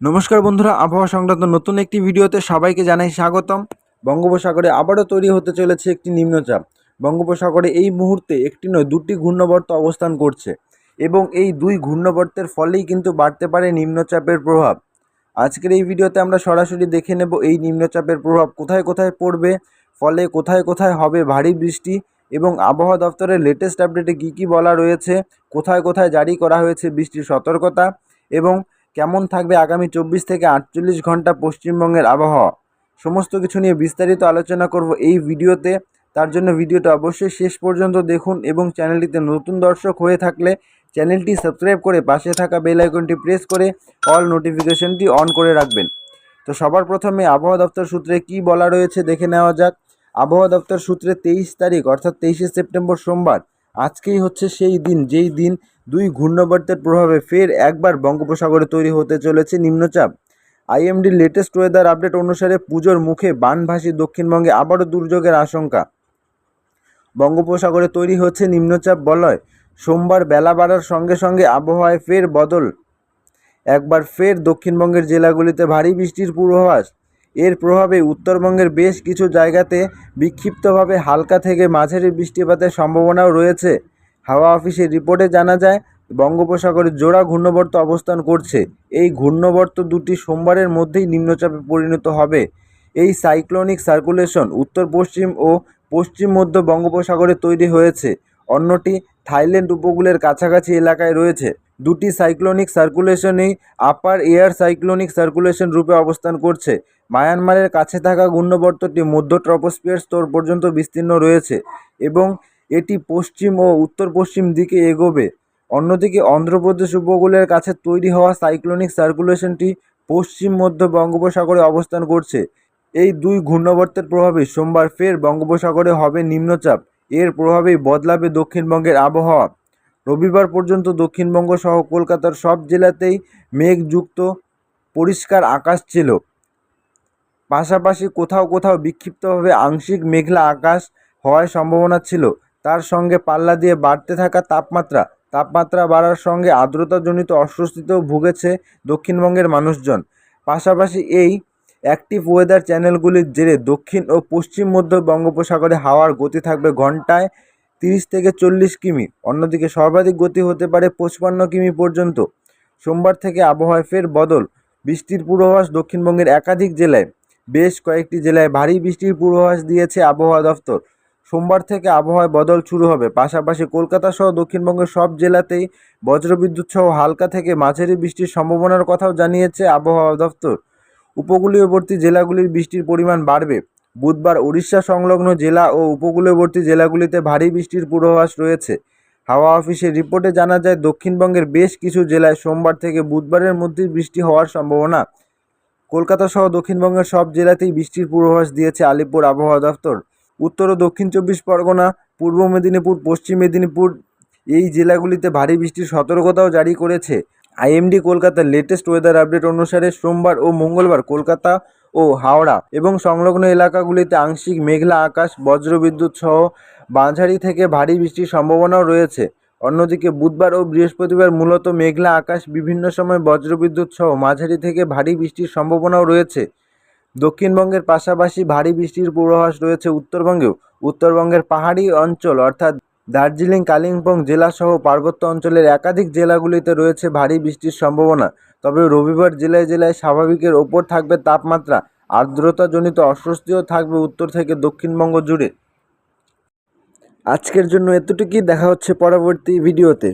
নমস্কার বন্ধুরা, আবহাওয়া সংক্রান্ত নতুন একটি ভিডিওতে সবাইকে জানাই স্বাগতম। বঙ্গোপসাগরে আবারও তৈরি হতে চলেছে একটি নিম্নচাপ। বঙ্গোপসাগরে এই মুহূর্তে একটি নয়, দুটি ঘূর্ণবর্ত অবস্থান করছে এবং এই দুই ঘূর্ণবর্তের ফলেই কিন্তু বাড়তে পারে নিম্নচাপের প্রভাব। আজকের এই ভিডিওতে আমরা সরাসরি দেখে নেব এই নিম্নচাপের প্রভাব কোথায় কোথায় পড়বে, ফলে কোথায় কোথায় হবে ভারী বৃষ্টি এবং আবহাওয়া দপ্তরের লেটেস্ট আপডেটে কী কী বলা রয়েছে, কোথায় কোথায় জারি করা হয়েছে বৃষ্টির সতর্কতা এবং কেমন থাকবে আগামী চব্বিশ থেকে আটচল্লিশ ঘণ্টা পশ্চিমবঙ্গের আবহাওয়া? সমস্ত কিছু নিয়ে বিস্তারিত আলোচনা করব এই ভিডিওতে। তার জন্য ভিডিওটা অবশ্যই শেষ পর্যন্ত দেখুন এবং চ্যানেলটিতে নতুন দর্শক হয়ে থাকলে চ্যানেলটি সাবস্ক্রাইব করে পাশে থাকা বেল আইকনটি প্রেস করে অল নোটিফিকেশনটি অন করে রাখবেন। তো সবার প্রথমে আবহাওয়া দপ্তর সূত্রে কি বলা রয়েছে দেখে নেওয়া যাক। আবহাওয়া দপ্তর সূত্রে তেইশ তারিখ, অর্থাৎ তেইশে সেপ্টেম্বর সোমবার আজকেই হচ্ছে সেই দিন, যেই দিন দুই ঘূর্ণবর্তের প্রভাবে ফের একবার বঙ্গোপসাগরে তৈরি হতে চলেছে নিম্নচাপ। আইএমডির লেটেস্ট ওয়েদার আপডেট অনুসারে পুজোর মুখে বানভাসী দক্ষিণবঙ্গে আবারও দুর্যোগের আশঙ্কা। বঙ্গোপসাগরে তৈরি হচ্ছে নিম্নচাপ বলয়। সোমবার বেলা বাড়ার সঙ্গে সঙ্গে আবহাওয়ায় ফের বদল। একবার ফের দক্ষিণবঙ্গের জেলাগুলিতে ভারী বৃষ্টির পূর্বাভাস। এর প্রভাবে উত্তরবঙ্গের বেশ কিছু জায়গাতে বিক্ষিপ্তভাবে হালকা থেকে মাঝারি বৃষ্টিপাতের সম্ভাবনাও রয়েছে। হাওয়া অফিসের রিপোর্টে জানা যায়, বঙ্গোপসাগরে জোড়া ঘূর্ণবর্ত অবস্থান করছে। এই ঘূর্ণবর্ত দুটি সোমবারের মধ্যেই নিম্নচাপে পরিণত হবে। এই সাইক্লোনিক সার্কুলেশন উত্তর পশ্চিম ও পশ্চিম মধ্য বঙ্গোপসাগরে তৈরি হয়েছে। অন্যটি থাইল্যান্ড উপকূলের কাছাকাছি এলাকায় রয়েছে। দুটি সাইক্লোনিক সার্কুলেশনই আপার এয়ার সাইক্লোনিক সার্কুলেশন রূপে অবস্থান করছে। মায়ানমারের কাছে থাকা ঘূর্ণবর্তটি মধ্য ট্রপোস্ফিয়ার স্তর পর্যন্ত বিস্তীর্ণ রয়েছে এবং এটি পশ্চিম ও উত্তর পশ্চিম দিকে এগোবে। অন্যদিকে অন্ধ্রপ্রদেশ উপকূলের কাছে তৈরি হওয়া সাইক্লোনিক সার্কুলেশনটি পশ্চিম মধ্য বঙ্গোপসাগরে অবস্থান করছে। এই দুই ঘূর্ণবর্তের প্রভাবে সোমবার ফের বঙ্গোপসাগরে হবে নিম্নচাপ। এর প্রভাবেই বদলাবে দক্ষিণবঙ্গের আবহাওয়া। রবিবার পর্যন্ত দক্ষিণবঙ্গ সহ কলকাতার সব জেলাতেই মেঘযুক্ত পরিষ্কার আকাশ ছিল। পাশাপাশি কোথাও কোথাও বিক্ষিপ্তভাবে আংশিক মেঘলা আকাশ হওয়ার সম্ভাবনা ছিল। তার সঙ্গে পাল্লা দিয়ে বাড়তে থাকা তাপমাত্রা তাপমাত্রা বাড়ার সঙ্গে আর্দ্রতাজনিত অস্বস্তিতেও ভুগেছে দক্ষিণবঙ্গের মানুষজন। পাশাপাশি এই অ্যাক্টিভ ওয়েদার চ্যানেলগুলির জেরে দক্ষিণ ও পশ্চিম মধ্য বঙ্গোপসাগরে হাওয়ার গতি থাকবে ঘন্টায় তিরিশ থেকে চল্লিশ কিমি। অন্যদিকে সর্বাধিক গতি হতে পারে পঁচপান্ন কিমি পর্যন্ত। সোমবার থেকে আবহাওয়ায় ফের বদল। বৃষ্টির পূর্বাভাস দক্ষিণবঙ্গের একাধিক জেলায়। বেশ কয়েকটি জেলায় ভারী বৃষ্টির পূর্বাভাস দিয়েছে আবহাওয়া দফতর। সোমবার থেকে আবহাওয়ায় বদল শুরু হবে। পাশাপাশি কলকাতা সহ দক্ষিণবঙ্গের সব জেলাতেই বজ্রবিদ্যুৎ সহ হালকা থেকে মাঝারি বৃষ্টির সম্ভাবনার কথাও জানিয়েছে আবহাওয়া দফতর। উপকূলীয়বর্তী জেলাগুলির বৃষ্টির পরিমাণ বাড়বে। বুধবার উড়িষ্যা সংলগ্ন জেলা ও উপকূলীয়বর্তী জেলাগুলিতে ভারী বৃষ্টির পূর্বাভাস রয়েছে। হাওয়া অফিসের রিপোর্টে জানা যায়, দক্ষিণবঙ্গের বেশ কিছু জেলায় সোমবার থেকে বুধবারের মধ্যে বৃষ্টি হওয়ার সম্ভাবনা। কলকাতা সহ দক্ষিণবঙ্গের সব জেলাতেই বৃষ্টির পূর্বাভাস দিয়েছে আলিপুর আবহাওয়া দফতর উত্তর ও দক্ষিণ চব্বিশ পরগনা, পূর্ব মেদিনীপুর, পশ্চিম মেদিনীপুর এই জেলাগুলিতে ভারী বৃষ্টির সতর্কতাও জারি করেছে। আইএমডি কলকাতার লেটেস্ট ওয়েদার আপডেট অনুসারে সোমবার ও মঙ্গলবার কলকাতা ও হাওড়া এবং সংলগ্ন এলাকাগুলিতে আংশিক মেঘলা আকাশ, বজ্রবিদ্যুৎ সহ মাঝারি থেকে ভারী বৃষ্টির সম্ভাবনাও রয়েছে। অন্যদিকে বুধবার ও বৃহস্পতিবার মূলত মেঘলা আকাশ, বিভিন্ন সময় বজ্রবিদ্যুৎ সহ মাঝারি থেকে ভারী বৃষ্টির সম্ভাবনাও রয়েছে। দক্ষিণবঙ্গের পাশাপাশি ভারী বৃষ্টির পূর্বাভাস রয়েছে উত্তরবঙ্গেও। উত্তরবঙ্গের পাহাড়ি অঞ্চল অর্থাৎ দার্জিলিং, কালিম্পং জেলাসহ পার্বত্য অঞ্চলের একাধিক জেলাগুলিতে রয়েছে ভারী বৃষ্টির সম্ভাবনা। তবে রবিবার জেলায় জেলায় স্বাভাবিকের ওপর থাকবে তাপমাত্রা। আর্দ্রতাজনিত অস্বস্তিও থাকবে উত্তর থেকে দক্ষিণবঙ্গ জুড়ে। আজকের জন্য এতটুকুই। দেখা হচ্ছে পরবর্তী ভিডিওতে।